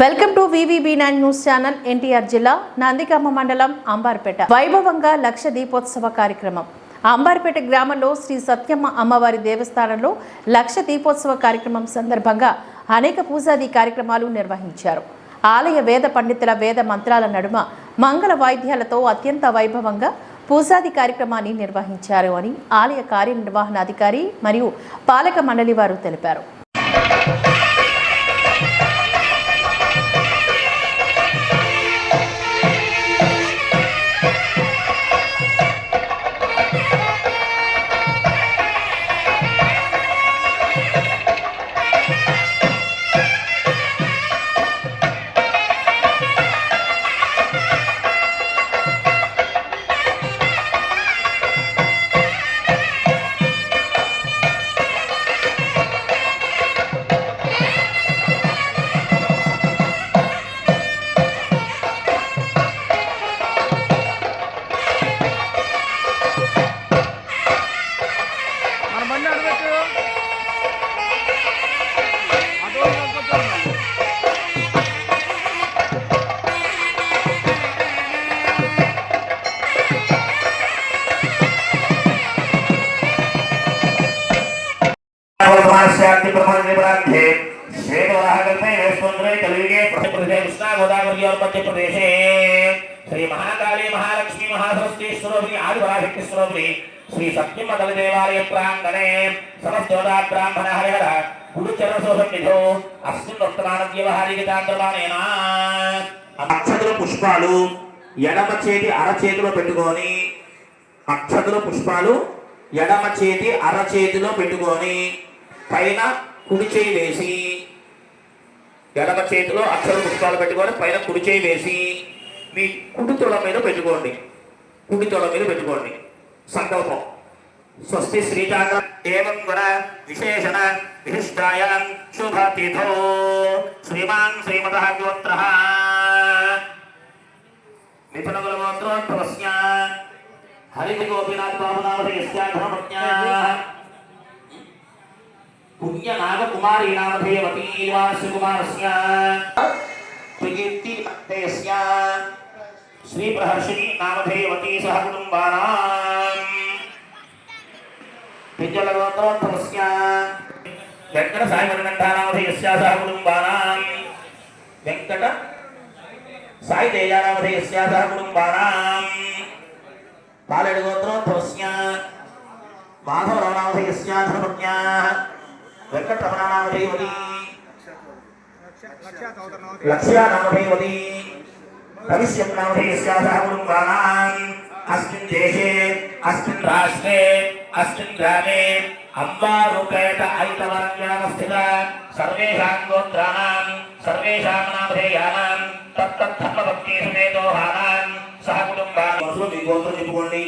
Welcome to VVB nine news channel NTR జిల్లా నందిగామ మండలం అంబార్పేట. వైభవంగా లక్ష దీపోత్సవ కార్యక్రమం. అంబార్పేట గ్రామంలో శ్రీ సత్యమ్మ అమ్మవారి దేవస్థానంలో లక్ష దీపోత్సవ కార్యక్రమం సందర్భంగా అనేక పూజాది కార్యక్రమాలు నిర్వహించారు. ఆలయ వేద పండితుల వేద మంత్రాల నడుమ మంగళ వాయిద్యాలతో అత్యంత వైభవంగా పూజాది కార్యక్రమాన్ని నిర్వహించారు అని ఆలయ కార్యనిర్వహణాధికారి మరియు పాలక మండలి వారు తెలిపారు. మన బండి అడగచ్చు అదో కొనుక్కొచ్చాను. శాంతి బ్రహ్మణిపరార్థే శ్వేతవరాహకల్పే వేష్మంద్రే కలియుగే ప్రదేశే కృష్ణా గోదావరి మధ్య ప్రదేశే శ్రీ మహాకాళీ మహాలక్ష్మి మహాసరస్వతి స్వరూపిణి ఆదివరాశక్తి స్వరూపిణి శ్రీ సత్యమదల దేవాలయ ప్రాంగణే సమస్తోదా బ్రాహ్మణ హరిహర. గురుచరణ సోసన్నిధో అస్మిన్ అక్షతుల పుష్పాలు ఎడమ చేతి అరచేతిలో పెట్టుకొని అక్షతుల పుష్పాలు ఎడమ చేతి అరచేతిలో పెట్టుకొని పైన కుడి చేయి వేసి ఎడమ చేతిలో అక్షర పుష్పాలు పెట్టుకొని పైన కుడి చేయి వేసి మీ కుడి తొడ మీద పెట్టుకోండి. కుడి తొడ మీద పెట్టుకోండి. సంకల్పం స్వస్తి శ్రీకాంత ఏం గుణ విశేషణ విశిష్టాయ శుభతిథో. శ్రీమాన్ శ్రీమత గోత్ర. మిథున గోత్రోద్భవస్య హరితి గోపీనాథ్ బాబునామధేయస్యాధర్మజ్ఞా పుణ్యనాగకుమారీ నామధేయవతీ ప్రకీర్తి దేయస్య శ్రీ ప్రహర్షిణి నామధేయవతీ సహ కుటుంబానాం. వెంకట సహ వెంకట సాయి తేజానామధేయస్య సహ పాలెడు వెంకటరమణానామధేయవతి. లక్ష్యానామధేయవతి భవిష్యత్నామధేయస్య సహ కుటుంబానాం అస్మిన్ దేశే అస్మిన్ రాష్ట్రే అస్మిన్ గ్రామే అంబారూపేట ఐతవరంగానస్థిత సర్వేషాం గోత్రాణాం సర్వేషాం నామధేయానాం తత్తద్ధర్మభక్తి సమేతోహానాం సహ కుటుంబానాం మీ గోత్రం చెప్పుకోండి